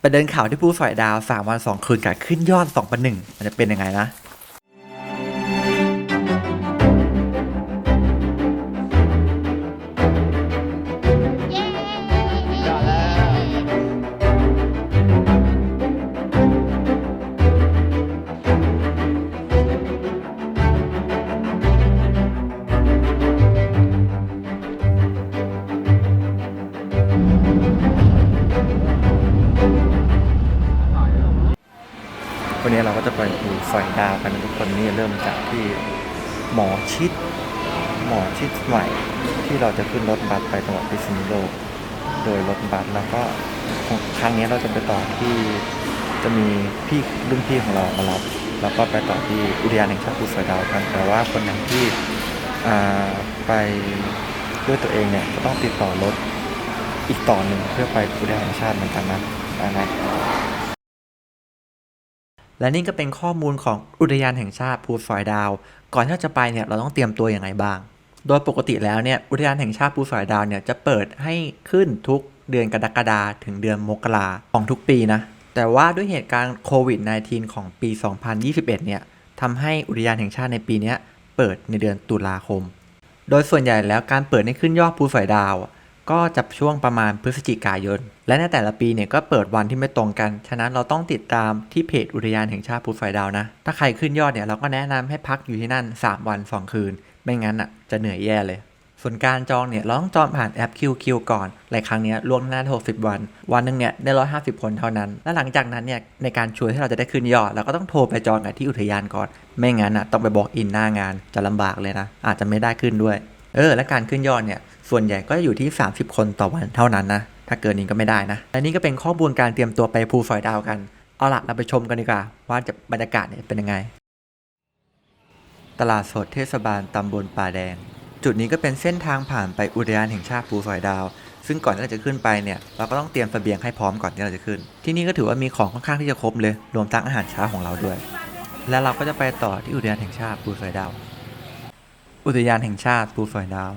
ไปเดินข่าวที่ภูสอยดาว 3 วัน 2 คืนกับขึ้นยอด2ปันหนึ่งมันจะเป็นยังไงนะ ริ่มจากที่หมอชิด หมอชิดใหม่ ที่เราจะขึ้นรถบัสไปจังหวัดพิษณุโลก โดยรถบัสแล้วก็ครั้งนี้เราจะไปต่อที่จะมีพี่รุ่นพี่ของเรามารับแล้วก็ไปต่อที่อุทยานแห่งชาติภูสอยดาวกันแต่ว่าคนไหนที่ไปด้วยตัวเองเนี่ยก็ต้องติดต่อรถอีกต่อหนึ่งเพื่อไปอุทยานแห่งชาติเหมือนกันนะนะ และนี่ก็เป็นข้อมูลของอุทยานแห่งชาติภูสอยดาว ก่อนที่เราจะไปเนี่ยเราต้องเตรียมตัวอย่างไรบ้าง โดยปกติแล้วเนี่ยอุทยานแห่งชาติภูสอยดาวเนี่ยจะเปิดให้ขึ้นทุกเดือนกรกฎาถึงเดือนมกราของทุกปีนะ แต่ว่าด้วยเหตุการณ์โควิด -19 ของปี 2021 เนี่ยทำให้อุทยานแห่งชาติในปีนี้เปิดในเดือนตุลาคม โดยส่วนใหญ่แล้วการเปิดให้ขึ้นยอดภูสอยดาว ก็จะช่วงประมาณพฤศจิกายน และในแต่ละปีเนี่ยก็เปิดวันที่ไม่ตรงกัน ฉะนั้นเราต้องติดตามที่เพจอุทยานแห่งชาติภูไฟดาวนะ ถ้าใครขึ้นยอดเนี่ยเราก็แนะนำให้พักอยู่ที่นั่น 3 วัน 2 คืน ไม่งั้นอะจะเหนื่อยแย่เลย ส่วนการจองเนี่ยเราต้องจองผ่านแอป QQ ก่อนหลายครั้งเนี้ยล่วงหน้า60 วัน วันหนึ่งเนี่ยได้ 150 คนเท่านั้น และหลังจากนั้นเนี่ยในการช่วยให้เราจะได้ขึ้นยอดเราก็ต้องโทรไปจองกันที่อุทยานก่อน ไม่งั้นอะต้องไปบอกอินหน้างานจะลำบากเลยนะ อาจจะไม่ได้ขึ้นด้วย เออ และการขึ้นยอดเนี่ยส่วนใหญ่ก็อยู่ที่ 30 คนต่อวันเท่านั้นนะ ถ้าเกินนี้ก็ไม่ได้นะและนี่ก็เป็นข้อมูลการเตรียมตัวไปภูฝอยดาวกัน เอาละเราไปชมกันดีกว่า ว่าจะบรรยากาศเนี่ยเป็นยังไง ตลาดสดเทศบาลตำบลป่าแดง จุดนี้ก็เป็นเส้นทางผ่านไปอุทยานแห่งชาติภูฝอยดาว ซึ่งก่อนที่เราจะขึ้นไปเนี่ยเราก็ต้องเตรียมเสบียงให้พร้อมก่อนที่เราจะขึ้น ที่นี่ก็ถือว่ามีของค่อนข้างที่จะครบเลย รวมทั้งอาหารเช้าของเราด้วย และเราก็จะไปต่อที่อุทยานแห่งชาติภูฝอยดาว อุทยานแห่งชาติภูฝอยดาว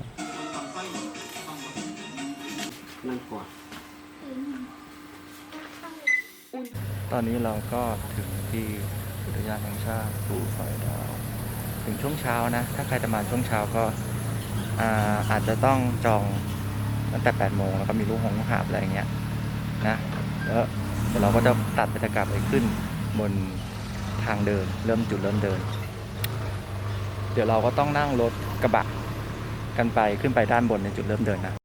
ตอนนี้เราก็ถึงที่อุทยานแห่งชาติภูฝอยดาวถึงช่วงเช้านะ ถ้าใครจะมาช่วงเช้าก็อาอาจจะต้องจองตั้งแต่8โมงแล้วก็มีลูกหงหาบอะไรอย่างเงี้ยนะแล้วเดี๋ยวเราก็จะตัดบรรยากาศไปขึ้นบนทางเดิน เริ่มจุดเริ่มเดิน เดี๋ยวเราก็ต้องนั่งรถกระบะกันไปขึ้นไปด้านบนในจุดเริ่มเดินนะ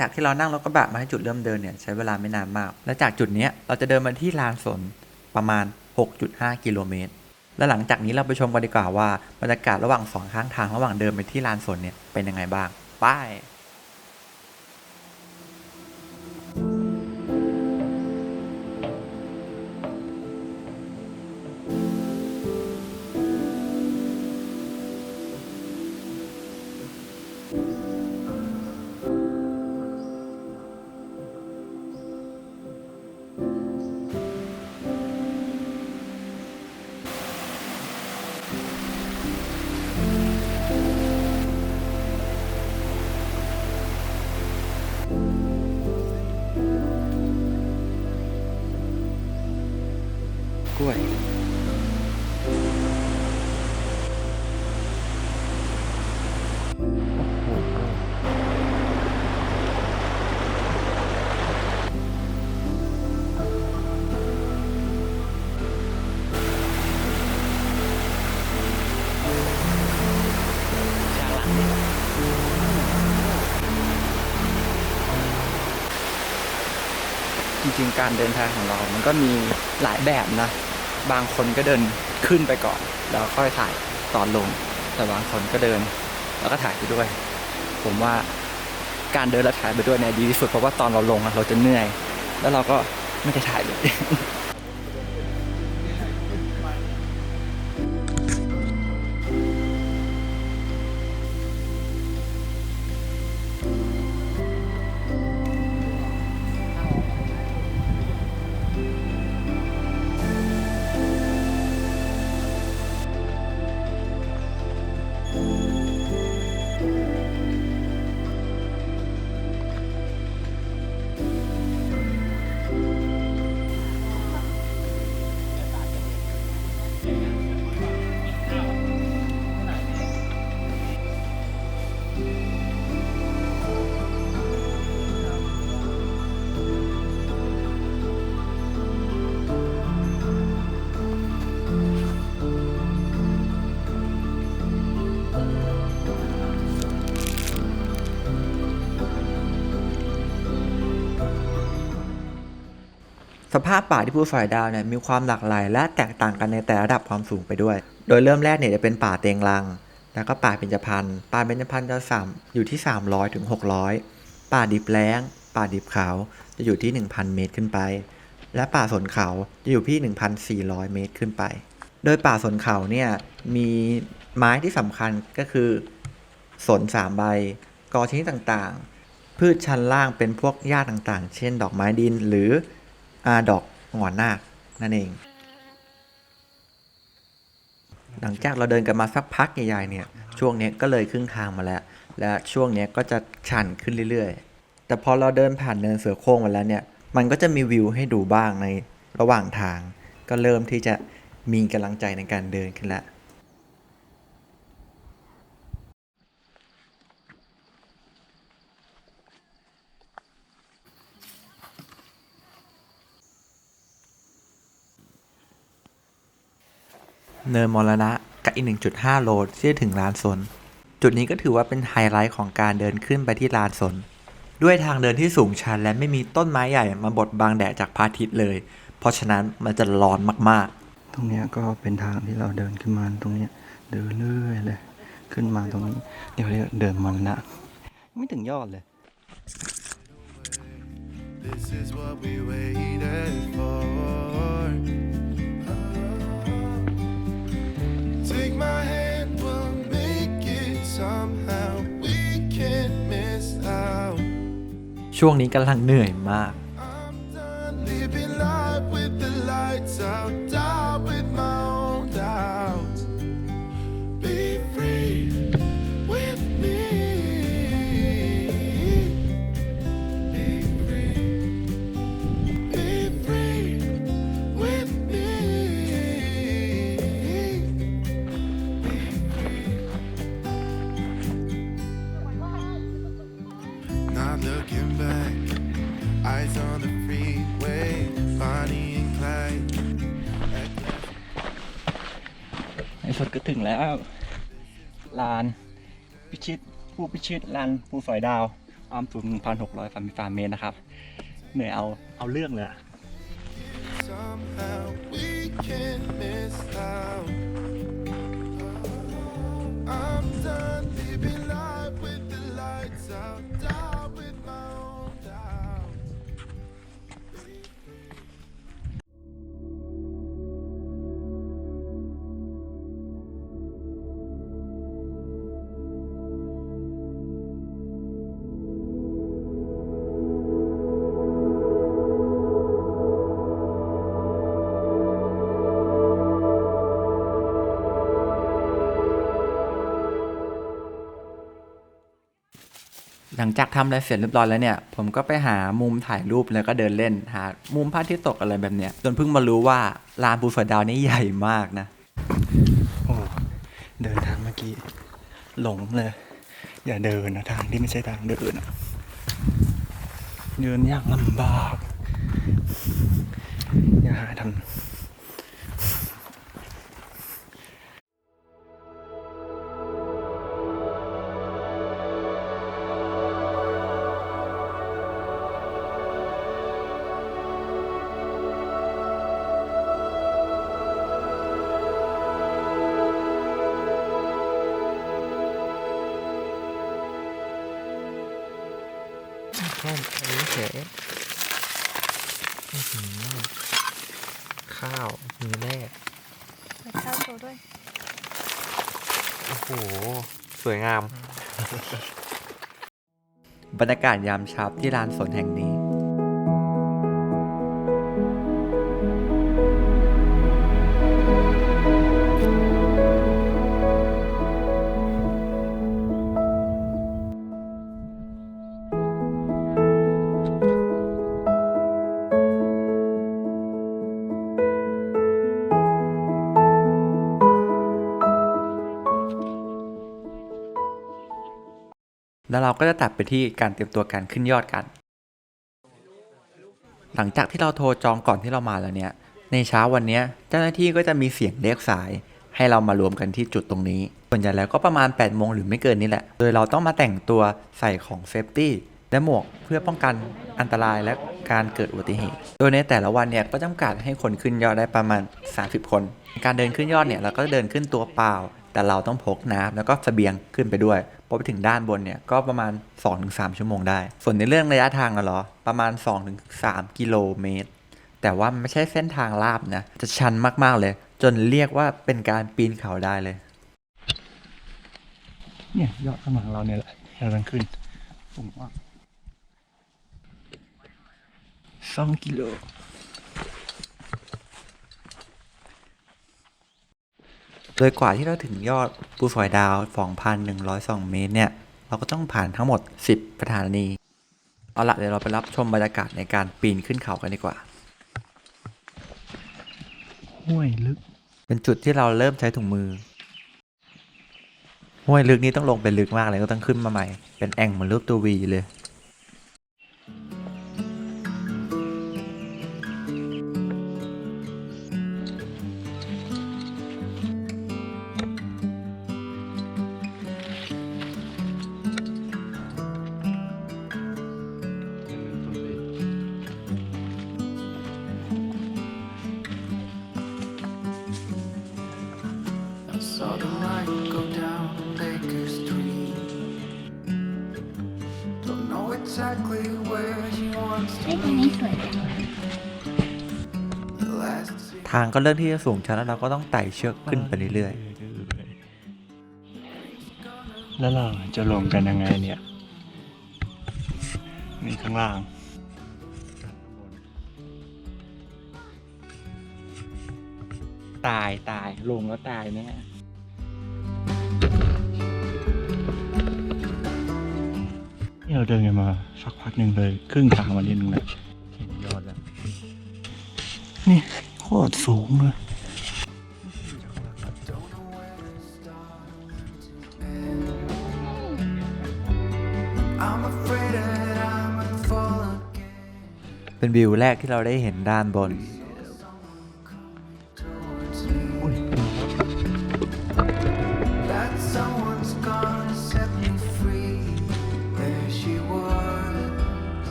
จากที่เรานั่งรถกระบะมาให้จุดเริ่มเดินเนี่ยใช้เวลาไม่นานมาก และจากจุดนี้เราจะเดินมาที่ลานสนประมาณ 6.5 กิโลเมตร และหลังจากนี้เราไปชมกันดีกว่าว่าบรรยากาศระหว่างสองข้างทางระหว่างเดินไปที่ลานสนเนี่ยเป็นยังไงบ้าง ไป ริง ๆ การเดินทางของเรา มันก็มีหลายแบบนะ บางคนก็เดินขึ้นไปก่อน แล้วค่อยถ่ายตอนลง แต่บางคนก็เดิน แล้วก็ถ่ายไปด้วย ผมว่าการเดินแล้วถ่ายไปด้วยเนี่ยดีที่สุดเพราะว่าตอนเราลงอะเราจะเหนื่อย แล้วเราก็ไม่ได้ถ่ายเลย ภาพป่าที่ภูฝอยดาวเนี่ยมีความหลากหลาย และแตกต่างกันในแต่ระดับความสูงไปด้วย โดยเริ่มแรกเนี่ยจะเป็นป่าเตียงรัง แล้วก็ป่าเบญจพรรณป่าเบญจพรรณจะสามอยู่ที่ 300ถึง600 ป่าดิบแล้ง ป่าดิบขาวจะอยู่ที่ 1,000 เมตรขึ้นไป และป่าสนเขาจะอยู่ที่ 1,400 เมตรขึ้นไป โดยป่าสนเขาเนี่ยมีไม้ที่สำคัญก็คือสนสามใบ กอชนิดต่างๆ พืชชั้นล่างเป็นพวกหญ้าต่างๆ เช่น ดอกไม้ดินหรือ ดอกหงอนนาคนั่นเอง หลังจากเราเดินกันมาสักพักใหญ่ๆเนี่ย ช่วงนี้ก็เลยครึ่งทางมาแล้ว และช่วงนี้ก็จะชันขึ้นเรื่อยๆ แต่พอเราเดินผ่านเนินเสือโค้งมาแล้วเนี่ย มันก็จะมีวิวให้ดูบ้างในระหว่างทาง ก็เริ่มที่จะมีกำลังใจในการเดินขึ้นแล้ว เนินมรณะกับอีก 1.5 โลที่จะถึงลานสน จุดนี้ก็ถือว่าเป็นไฮไลท์ของการเดินขึ้นไปที่ลานสน ด้วยทางเดินที่สูงชันและไม่มีต้นไม้ใหญ่มาบดบังแดดจากพระอาทิตย์เลย เพราะฉะนั้นมันจะร้อนมากตรงเนี้ยก็เป็นทางที่เราเดินขึ้นมาตรงเนี้ยเดินเรื่อยเลยขึ้นมาตรงนี้เดี๋ยวเรียกเดินมรณะไม่ถึงยอดเลย This is what we waited ช่วงนี้กำลังเหนื่อยมาก แล้วลานพิชิตผู้พิชิตลานภูฝอยดาวความสูง1,600ฟันฟาร์เมตรนะครับ เหนื่อยเอาเอาเรื่องเลย Somehow we can miss out. I'm done living life with the lights out, หลังจากทำอะไรเสร็จเรียบร้อยแล้วเนี่ย ผมก็ไปหามุมถ่ายรูปแล้วก็เดินเล่น หามุมพระอาทิตย์ตกอะไรแบบเนี้ยจนเพิ่งมารู้ว่าลานภูฝอยดาวนี่ใหญ่มากนะ โอ้เดินทางเมื่อกี้ หลงเลย อย่าเดินนะทางที่ไม่ใช่ทางเดินอะเดินยากลำบาก อย่าหาทางำแค่นี้เฉยข้าวมีแร่ข้าวโชว์ด้วย โอ้โห สวยงาม บรรยากาศยามเช้าที่ลานสนแห่งนี้ แล้วเราก็จะตัดไปที่การเตรียมตัวการขึ้นยอดกัน หลังจากที่เราโทรจองก่อนที่เรามาแล้วเนี่ย ในเช้าวันนี้เจ้าหน้าที่ก็จะมีเสียงเรียกสาย ให้เรามารวมกันที่จุดตรงนี้ ส่วนใหญ่แล้วก็ประมาณ8โมงหรือไม่เกินนี้แหละ โดยเราต้องมาแต่งตัวใส่ของเซฟตี้และหมวกเพื่อป้องกันอันตรายและการเกิดอุบัติเหตุ โดยในแต่ละวันเนี่ยก็จำกัดให้คนขึ้นยอดได้ประมาณ 30 คน การเดินขึ้นยอดเนี่ยเราก็เดินขึ้นตัวเปล่า แต่เราต้องพกน้ำแล้วก็เสบียงขึ้นไปด้วยพอไปถึงด้านบนเนี่ยก็ประมาณ 2-3 ชั่วโมงได้ ส่วนในเรื่องระยะทางอะเหรอ ประมาณ 2-3 กิโลเมตร แต่ว่าไม่ใช่เส้นทางลาบนะ จะชันมากๆเลย จนเรียกว่าเป็นการปีนเขาได้เลย เนี่ยยอดข้างหลังเราเนี่ยแหละเรากำลังขึ้นสูงมากสองกิโล โดยกว่าที่เราถึงยอดภูสอยดาว 2,102 เมตรเนี่ย เราก็ต้องผ่านทั้งหมด 10 สถานี เอาละเดี๋ยวเราไปรับชมบรรยากาศในการปีนขึ้นเขากันดีกว่า ห้วยลึก เป็นจุดที่เราเริ่มใช้ถุงมือ ห้วยลึกนี้ต้องลงไปลึกมากเลยก็ต้องขึ้นมาใหม่ เป็นแอ่งเหมือนรูปตัววีเลย ฮ้ยตรงนี้สวยจังทางก็เริ่มที่จะสูงชันแล้วเราก็ต้องไต่เชือกขึ้นไปเรื่อยๆ แล้วเราจะลงกันยังไงเนี่ยนี่ข้างล่าง ตายตายลงแล้วตายแน่ นี่เราเดินกันมาสักพักหนึ่งเลย ครึ่งทางมานิดนึงแล้วเห็นยอดแล้ว นี่โคตรสูงเลย I'm afraid that I might fall again ๆเป็นวิวแรกที่เราได้เห็นด้านบน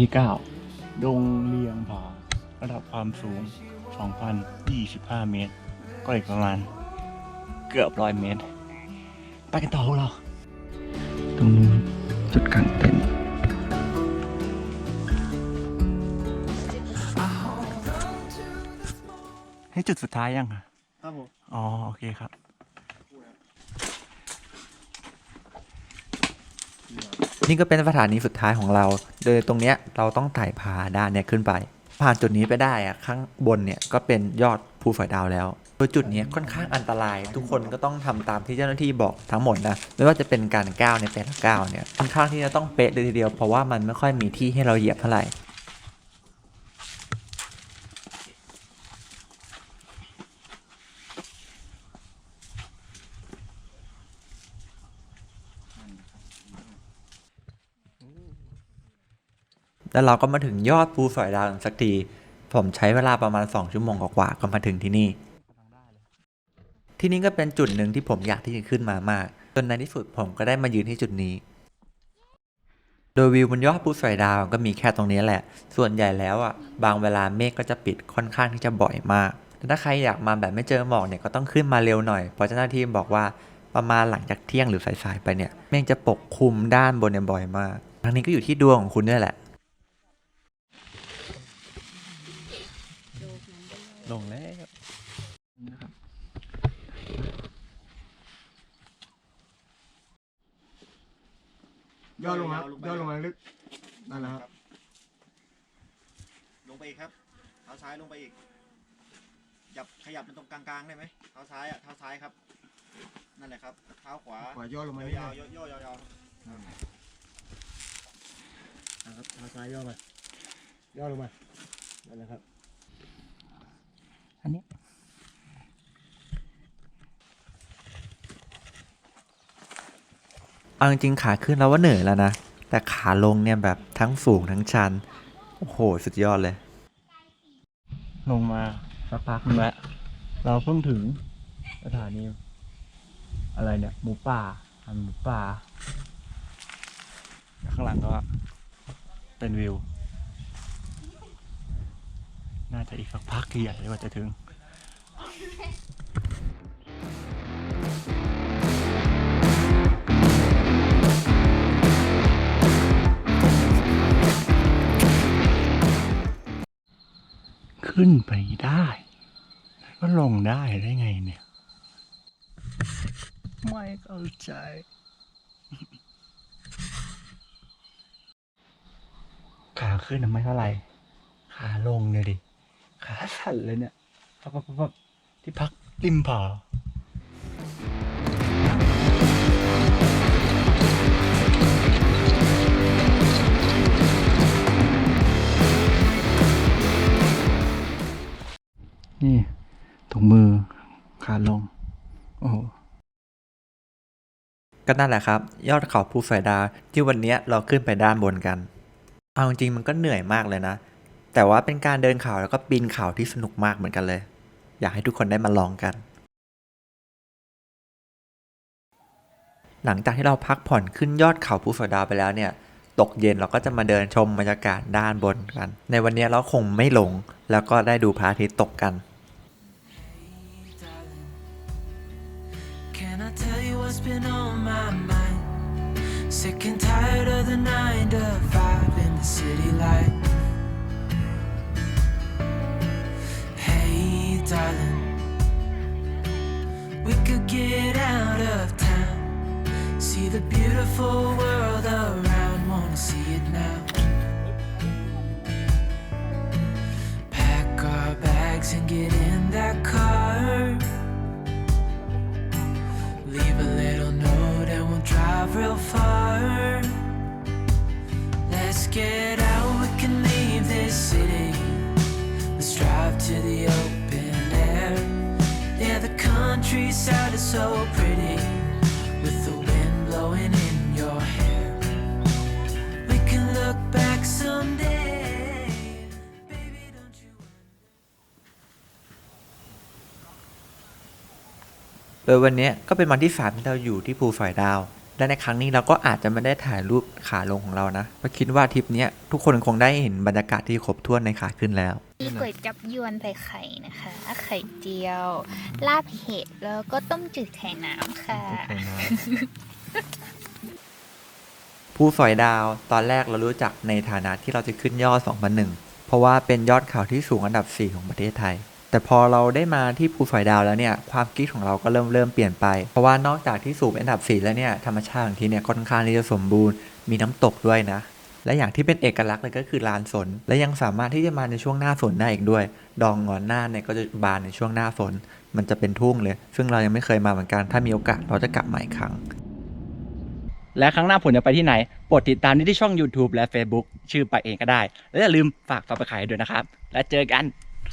ที่ 9 ดงเลียงผาระดับความสูง 2,025 เมตร ก็อีกประมาณเกือบร้อยเมตร ไปกันต่อพวกเรา ตรงนู้นจุดกลางเต็นท์ให้จุดสุดท้ายยังอะครับผม อ๋อ โอเคครับ นี่ก็เป็นสถานีสุดท้ายของเรา โดยตรงเนี้ยเราต้องไต่ผาด้านเนี้ยขึ้นไป ผ่านจุดนี้ไปได้อะข้างบนเนี่ยก็เป็นยอดภูฝอยดาวแล้วโดยจุดนี้ค่อนข้างอันตราย ทุกคนก็ต้องทำตามที่เจ้าหน้าที่บอกทั้งหมดนะไม่ว่าจะเป็นการก้าวในแต่ละก้าวเนี่ยค่อนข้างที่จะต้องเป๊ะเลยทีเดียวเพราะว่ามันไม่ค่อยมีที่ให้เราเหยียบเท่าไหร่ แล้วเราก็มาถึงยอดภูสอยดาวสักที ผมใช้เวลาประมาณ 2 ชั่วโมงกว่าก็มาถึงที่นี่ ที่นี่ก็เป็นจุดหนึ่งที่ผมอยากที่จะขึ้นมามาก จนในที่สุดผมก็ได้มายืนที่จุดนี้ โดยวิวบนยอดภูสอยดาวก็มีแค่ตรงนี้แหละ ส่วนใหญ่แล้วอะ บางเวลาเมฆก็จะปิดค่อนข้างที่จะบ่อยมากแต่ถ้าใครอยากมาแบบไม่เจอหมอกเนี่ยก็ต้องขึ้นมาเร็วหน่อย เพราะเจ้าหน้าที่บอกว่าประมาณหลังจากเที่ยงหรือสายๆไปเนี่ยเมฆจะปกคลุมด้านบนเนี่ยบ่อยมาก ทั้งนี้ก็อยู่ที่ดวงของคุณด้วยแหละ ลงแล้วย่อลงครับย่อลงมาลึกนั่นแหละครับ ลงไปอีกครับเท้าซ้ายลงไปอีกหยับขยับมันตรงกลางๆได้ไหมเท้าซ้ายอะเท้าซ้ายครับ นั่นแหละครับเท้าขวาขวาย่อลงมานิดยาวนึงๆย่อๆยาวนะครับเท้าซ้ายย่อมาย่อลงมานั่นแหละครับ อันนี้เอาจริงๆขาขึ้นแล้วว่าเหนื่อยแล้วนะ แต่ขาลงเนี่ยแบบทั้งสูงทั้งชัน โอ้โห สุดยอดเลย ลงมาสักพักหนึงแล้วเราเพิ่งถึงสถานีอะไรเนี่ย หมูป่าหันหมูป่า ข้างหลังก็เป็นวิว น่าจะอีกสักพักใหญ่เลยกว่าจะถึงขึ้นไปได้ก็ลงได้ได้ไงเนี่ย ไม่เข้าใจ ขาขึ้นน่ะไม่เท่าไหร่ ขาลงเนี่ยดิ ขาสั่นเลยเนี่ยพับพับพับพับที่พักริมผานี่ถุงมือขาลง โอ้โหก็นั่นแหละครับ ยอดเขาภูสอยดาวที่วันเนี้ยเราขึ้นไปด้านบนกัน เอาจริงๆมันก็เหนื่อยมากเลยนะ แต่ว่าเป็นการเดินเขาแล้วก็ปีนเขาที่สนุกมากเหมือนกันเลย อยากให้ทุกคนได้มาลองกัน หลังจากที่เราพักผ่อนขึ้นยอดเขาภูสอดาไปแล้วเนี่ย ตกเย็นเราก็จะมาเดินชมบรรยากาศด้านบนกัน ในวันนี้เราคงไม่หลง แล้วก็ได้ดูพระอาทิตย์ตกกัน Can I tell you what's been on my mind? Sick and tired of the nine to five in the city life. The beautiful world around. Wanna see it now? Pack our bags and get in that car. Leave a little note and we'll drive real far. Let's get out, we can leave this city. Let's drive to the open air. Yeah, the countryside is so pretty with the blowing in your hair. We can look back someday. Baby, don't you โดยวันนี้ก็เป็นวันที่สามที่เราอยู่ที่ภูฝอยดาว และในครั้งนี้เราก็อาจจะไม่ได้ถ่ายรูปขาลงของเรานะเพราะคิดว่าทริปเนี้ยทุกคนคงได้เห็นบรรยากาศที่ครบถ้วนในขาขึ้นแล้ว มีก๋วยจับยวนใส่ไข่นะคะ ไข่เจียว ลาบเห็ด แล้วก็ต้มจืดไข่น้ำค่ะ ภูฝอยดาวตอนแรกเรารู้จักในฐานะที่เราจะขึ้นยอด 2001 เพราะว่าเป็นยอดเขาที่สูงอันดับ 4 ของประเทศไทย แต่พอเราได้มาที่ภูฝอยดาวแล้วเนี่ย ความคิดของเราก็เริ่มเริ่มเปลี่ยนไป เพราะว่านอกจากที่สูงอันดับ 4 แล้วเนี่ย ธรรมชาติของที่เนี่ยค่อนข้างที่จะสมบูรณ์ มีน้ำตกด้วยนะ และอย่างที่เป็นเอกลักษณ์เลยก็คือลานสน และยังสามารถที่จะมาในช่วงหน้าฝนได้อีกด้วย ดองงอนหน้าเนี่ยก็จะบานในช่วงหน้าฝน มันจะเป็นทุ่งเลย ซึ่งเรายังไม่เคยมาเหมือนกัน ถ้ามีโอกาสเราจะกลับมาอีกครั้ง และครั้งหน้าผมจะไปที่ไหนโปรดติดตามได้ที่ช่อง YouTube และ Facebook ชื่อไปเองก็ได้ และอย่าลืมฝากฝากไปขายด้วยนะครับ และเจอกัน